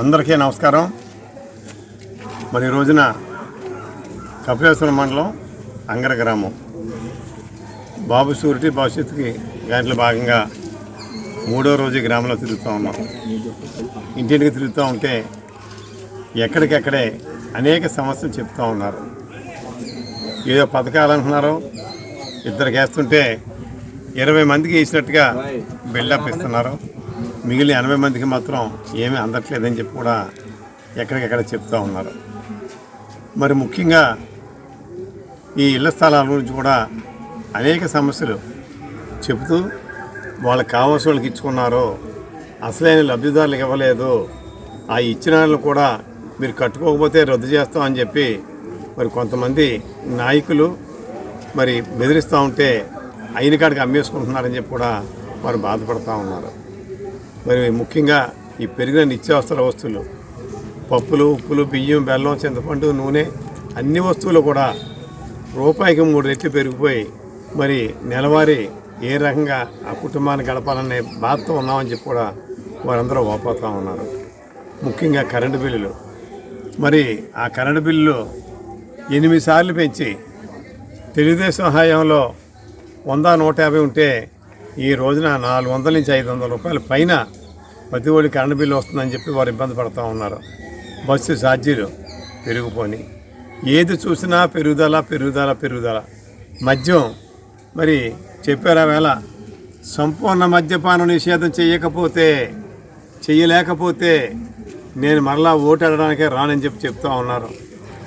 అందరికీ నమస్కారం. మరి ఈ రోజున కపిలేశ్వరం మండలం అంగర గ్రామం. బాబు సూరిటీ భవిష్యత్తుకి దాంట్లో భాగంగా మూడో రోజు గ్రామంలో తిరుగుతూ ఉన్నాం. ఇంటింటికి తిరుగుతూ ఉంటే ఎక్కడికెక్కడే అనేక సమస్యలు చెప్తూ ఉన్నారు. ఏదో పథకాలు అంటున్నారు. ఇద్దరికి వేస్తుంటే ఇరవై మందికి ఇచ్చినట్టుగా బిల్డప్ ఇస్తున్నారు. మిగిలిన ఎనభై మందికి మాత్రం ఏమీ అందట్లేదని చెప్పి కూడా ఎక్కడికెక్కడ చెప్తూ ఉన్నారు. మరి ముఖ్యంగా ఈ ఇళ్ళ స్థలాల గురించి కూడా అనేక సమస్యలు చెబుతూ వాళ్ళకి కావాల్సిన వాళ్ళకి ఇచ్చుకున్నారో అసలైన లబ్ధిదారులకు ఇవ్వలేదు ఆ ఇచ్చిన వాళ్ళు కూడా మీరు కట్టుకోకపోతే రద్దు చేస్తాం అని చెప్పి మరి కొంతమంది నాయకులు మరి బెదిరిస్తూ ఉంటే అయిన కాడికి అమ్మేసుకుంటున్నారని చెప్పి కూడా వారు బాధపడుతూ ఉన్నారు. మరి ముఖ్యంగా ఈ పెరిగిన నిత్యావసర వస్తువులు పప్పులు ఉప్పులు బియ్యం బెల్లం చింతపండు నూనె అన్ని వస్తువులు కూడా రూపాయికి మూడు రెట్లు పెరిగిపోయి మరి నెలవారీ ఏ రకంగా ఆ కుటుంబాన్ని గడపాలనే బాధతో ఉన్నామని చెప్పి కూడా వారందరూ ఓపోతూ ఉన్నారు. ముఖ్యంగా కరెంటు బిల్లులు. మరి ఆ కరెంటు బిల్లులు ఎనిమిది సార్లు పెంచి తెలుగుదేశం హయాంలో వంద నూట యాభై ఉంటే ఈ రోజున నాలుగు వందల నుంచి ఐదు వందల రూపాయల పైన ప్రతి ఒడి కరెంటు బిల్లు వస్తుందని చెప్పి వారు ఇబ్బంది పడుతూ ఉన్నారు. బస్సు ఛార్జీలు పెరిగిపోని. ఏది చూసినా పెరుగుదల పెరుగుదల పెరుగుదల. మద్యం మరి చెప్పారా వేళ సంపూర్ణ మద్యపాన నిషేధం చేయకపోతే చేయలేకపోతే నేను మరలా ఓటు అడడానికే రానని చెప్పి చెప్తా ఉన్నారు.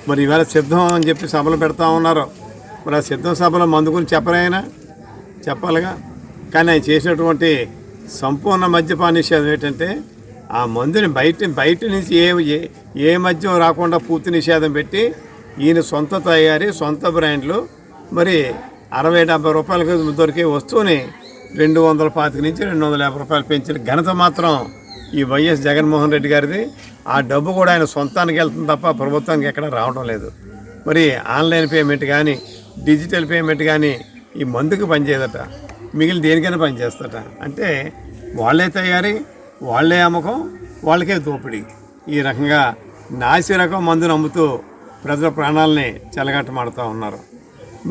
మరి ఈవేళ సిద్ధం అని చెప్పి సభలు పెడతా ఉన్నారు. మరి ఆ సిద్ధం సభలో మందు గురించి చెప్పాలిగా? కానీ ఆయన చేసినటువంటి సంపూర్ణ మద్యపాన నిషేధం ఏంటంటే ఆ మందుని బయట బయట నుంచి ఏ ఏ- మద్యం రాకుండా పూర్తి నిషేధం పెట్టి ఈయన సొంత తయారీ సొంత బ్రాండ్లు మరి అరవై డెబ్బై రూపాయలకు దొరికే వస్తువుని రెండు వందల పాతిక నుంచి రెండు వందల యాభై రూపాయలు పెంచిన ఘనత మాత్రం ఈ వైఎస్ జగన్మోహన్ రెడ్డి గారిది. ఆ డబ్బు కూడా ఆయన సొంతానికి వెళ్తుంది తప్ప ప్రభుత్వానికి ఎక్కడ రావడం లేదు. మరి ఆన్లైన్ పేమెంట్ కానీ డిజిటల్ పేమెంట్ కానీ ఈ మందుకు పనిచేయదట. మిగిలిన దేనికైనా పనిచేస్తట అంటే వాళ్ళే తయారీ వాళ్ళే అమ్మకం వాళ్ళకే దోపిడీ. ఈ రకంగా నాసి రకం మందును అమ్ముతూ ప్రజల ప్రాణాలని చెలగట్టమాడుతూ ఉన్నారు.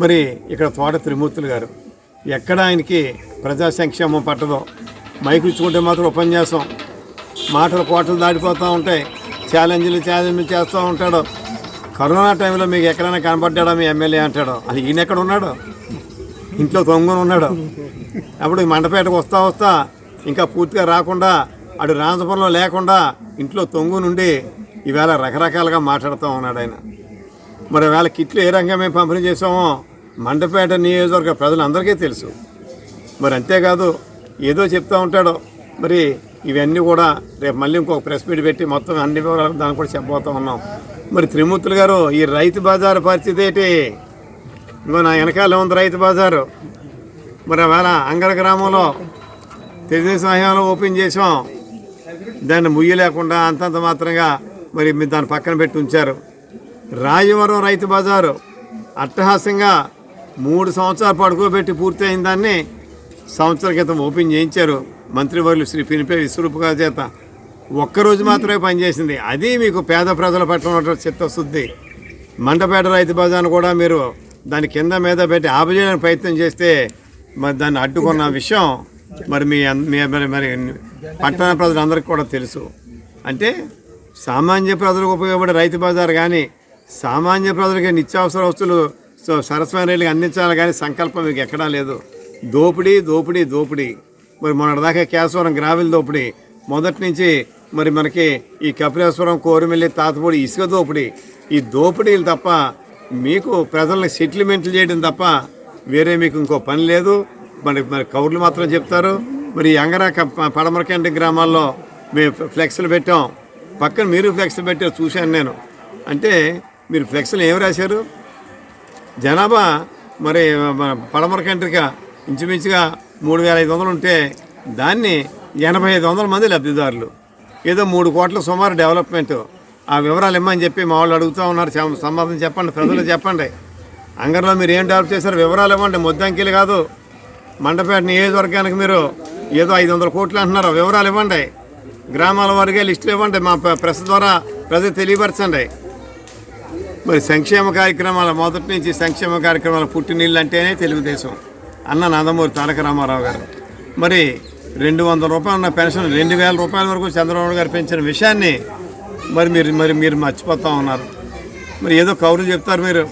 మరి ఇక్కడ తోట త్రిమూర్తులు గారు ఎక్కడ ఆయనకి ప్రజా సంక్షేమం పట్టదో మైకు ఇచ్చుకుంటే మాత్రం ఉపన్యాసం. మాటలు కోటలు దాటిపోతూ ఉంటాయి ఛాలెంజ్లు ఛాలెంజ్లు చేస్తూ ఉంటాడు. కరోనా టైంలో మీకు ఎక్కడైనా కనబడ్డాడో మీ ఎమ్మెల్యే అంటాడు. అది ఈయన ఎక్కడ ఉన్నాడు? ఇంట్లో తొంగుని ఉన్నాడు. అప్పుడు ఈ మండపేటకు వస్తా వస్తా ఇంకా పూర్తిగా రాకుండా అటు రాజపురంలో లేకుండా ఇంట్లో తొంగు నుండి ఈవేళ రకరకాలుగా మాట్లాడుతూ ఉన్నాడు ఆయన. మరి వేళ కిట్లు ఏ రకంగా మేము పంపిణీ చేసామో మండపేట నియోజకవర్గ ప్రజలందరికీ తెలుసు. మరి అంతేకాదు ఏదో చెప్తూ ఉంటాడు. మరి ఇవన్నీ కూడా రేపు మళ్ళీ ఇంకొక ప్రెస్ మీట్ పెట్టి మొత్తం అన్ని వివరాలు దాన్ని కూడా చెప్పబోతూ ఉన్నాం. మరి త్రిమూర్తులు గారు ఈ రైతు బజారు పరిస్థితి ఏంటి? ఇంకో నా వెనకాల ఉంది రైతు బజారు. మరి వేళ అంగర గ్రామంలో తెలుగుదేశం హయాంలో ఓపెన్ చేసాం దాన్ని ముయ్యలేకుండా అంతంత మాత్రంగా మరి మీరు దాన్ని పక్కన పెట్టి ఉంచారు. రాయవరం రైతు బజారు అట్టహాసంగా మూడు సంవత్సరాలు పడుకోబెట్టి పూర్తయిన దాన్ని సంవత్సర క్రితం ఓపెన్ చేయించారు. మంత్రివర్యులు శ్రీ పినిపే విశ్వరూప గారి చేత ఒక్కరోజు మాత్రమే పనిచేసింది. అది మీకు పేద ప్రజల పట్ల ఉన్నటువంటి చిత్తశుద్ధి. మండపేట రైతు బజార్ను కూడా మీరు దాని కింద మీద పెట్టి ఆపజేయడానికి ప్రయత్నం చేస్తే మరి దాన్ని అడ్డుకున్న విషయం మరి మీ మరి మరి పట్టణ ప్రజలందరికీ కూడా తెలుసు. అంటే సామాన్య ప్రజలకు ఉపయోగపడే రైతు బజార్ కానీ సామాన్య ప్రజలకి నిత్యావసర వస్తువులు సో సరస్వతి రైలుకి అందించాలి కానీ సంకల్పం మీకు ఎక్కడా లేదు. దోపిడీ దోపిడీ దోపిడీ. మరి మొన్నటిదాకా కేశవరం గ్రావిల్ దోపిడీ. మొదటి నుంచి మరి మనకి ఈ కపిలేశ్వరం కోరిమెల్లి తాతపూడి ఇసుక దోపిడీ. ఈ దోపిడీలు తప్ప మీకు ప్రజల్ని సెటిల్మెంట్లు చేయడం తప్ప వేరే మీకు ఇంకో పని లేదు. మరి మరి కౌర్లు మాత్రం చెప్తారు. మరి ఈ అంగరా క- పడమరకండి గ్రామాల్లో మేము ఫ్లెక్స్లు పెట్టాం. పక్కన మీరు ఫ్లెక్స్లు పెట్టారు చూశాను నేను. అంటే మీరు ఫ్లెక్స్లు ఏం రాశారు? జనాభా మరి మన పడమర కంట్రిగా ఇంచుమించుగా మూడు వేల ఐదు వందలు ఉంటే దాన్ని ఎనభై ఐదు వందల మంది లబ్ధిదారులు. ఏదో మూడు కోట్ల సుమారు డెవలప్మెంట్. ఆ వివరాలు ఇమ్మని చెప్పి మా వాళ్ళు అడుగుతూ ఉన్నారు. సంబంధం చెప్పండి ప్రజలు చెప్పండి. అంగర్లో మీరు ఏం డెవలప్ చేశారు వివరాలు ఇవ్వండి. ముద్దంకీలు కాదు. మండపేట నియోజకవర్గానికి మీరు ఏదో ఐదు వందల కోట్లు అంటున్నారు. వివరాలు ఇవ్వండి. గ్రామాల వారిగా లిస్టులు ఇవ్వండి. మా ప్రెస్ ద్వారా ప్రజలు తెలియపరచండి. మరి సంక్షేమ కార్యక్రమాల మొదటి నుంచి సంక్షేమ కార్యక్రమాల పుట్టినీళ్ళు అంటేనే తెలుగుదేశం. అన్న నందమూరి తారక రామారావు గారు. మరి రెండు వందల రూపాయలు ఉన్న పెన్షన్ రెండు వేల రూపాయల వరకు చంద్రబాబు గారు పెంచిన విషయాన్ని మరి మీరు మరి మీరు మర్చిపోతా ఉన్నారు. మరి ఏదో కౌరులు చెప్తారు మీరు.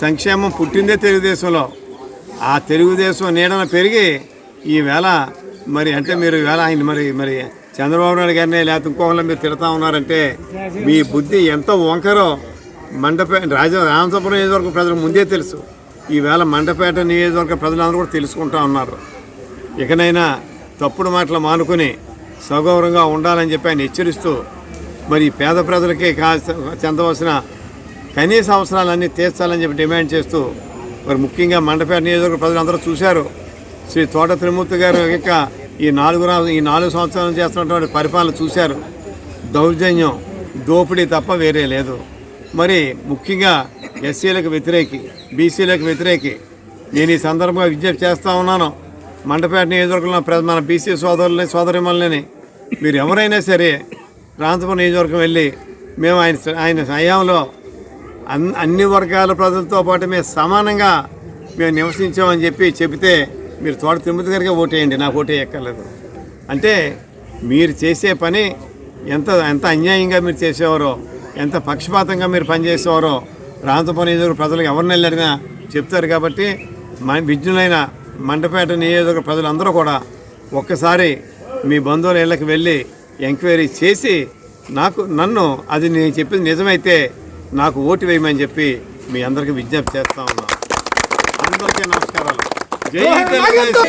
సంక్షేమం పుట్టిందే తెలుగుదేశంలో. ఆ తెలుగుదేశం నీడన పెరిగి ఈవేళ మరి అంటే మీరు ఈవేళ ఆయన మరి మరి చంద్రబాబు నాయుడు గారిని లేకపోతే ఇంకోళ్ళని మీరు తిడతా ఉన్నారంటే మీ బుద్ధి ఎంత వంకరో మండపేట రాజ రామసపురం నియోజకవర్గ ప్రజలకు ముందే తెలుసు. ఈవేళ మండపేట నియోజకవర్గ ప్రజలందరూ కూడా తెలుసుకుంటా ఉన్నారు. ఇకనైనా తప్పుడు మాటలు మానుకొని సగౌరవంగా ఉండాలని చెప్పి ఆయన హెచ్చరిస్తూ మరి పేద ప్రజలకి కా చెందవలసిన కనీస అవసరాలన్నీ తీర్చాలని చెప్పి డిమాండ్ చేస్తూ మరి ముఖ్యంగా మండపేట నియోజకవర్గ ప్రజలందరూ చూశారు. శ్రీ తోట త్రిమూర్తి గారు యొక్క ఈ నాలుగు ఈ నాలుగు సంవత్సరాలు చేస్తున్నటువంటి పరిపాలన చూశారు. దౌర్జన్యం దోపిడీ తప్ప వేరే లేదు. మరి ముఖ్యంగా ఎస్సీలకు వ్యతిరేకి బీసీలకు వ్యతిరేకి నేను ఈ సందర్భంగా విజ్ఞప్తి చేస్తూ ఉన్నాను. మండపేట నియోజకవర్గంలో ప్ర- మన బీసీ సోదరులని సోదరిమల్ని మీరు ఎవరైనా సరే రాంతపురం నియోజకవర్గం వెళ్ళి మేము ఆయన ఆయన హయాంలో అన్ అన్ని వర్గాల ప్రజలతో పాటు మేము సమానంగా మేము నివసించామని చెప్పి చెబితే మీరు తోట తిరుమతి గారికి ఓటేయండి నాకు ఓటే ఎక్కర్లేదు అంటే మీరు చేసే పని ఎంత ఎంత అన్యాయంగా మీరు చేసేవారో ఎంత పక్షపాతంగా మీరు పనిచేసేవారో రాంతపురం నియోజకవర్గ ప్రజలకు ఎవరిని వెళ్ళడినా చెప్తారు కాబట్టి మన విజ్ఞులైన మండపేట నియోజకవర్గ ప్రజలందరూ కూడా ఒక్కసారి మీ బంధువుల ఇళ్ళకి వెళ్ళి ఎంక్వైరీ చేసి నాకు నన్ను అది నేను చెప్పింది నిజమైతే నాకు ఓటు వేయమని చెప్పి మీ అందరికీ విజ్ఞప్తి చేస్తా ఉన్నా. అందరికీ నమస్కారాలు. జై తెలుగుదేశం.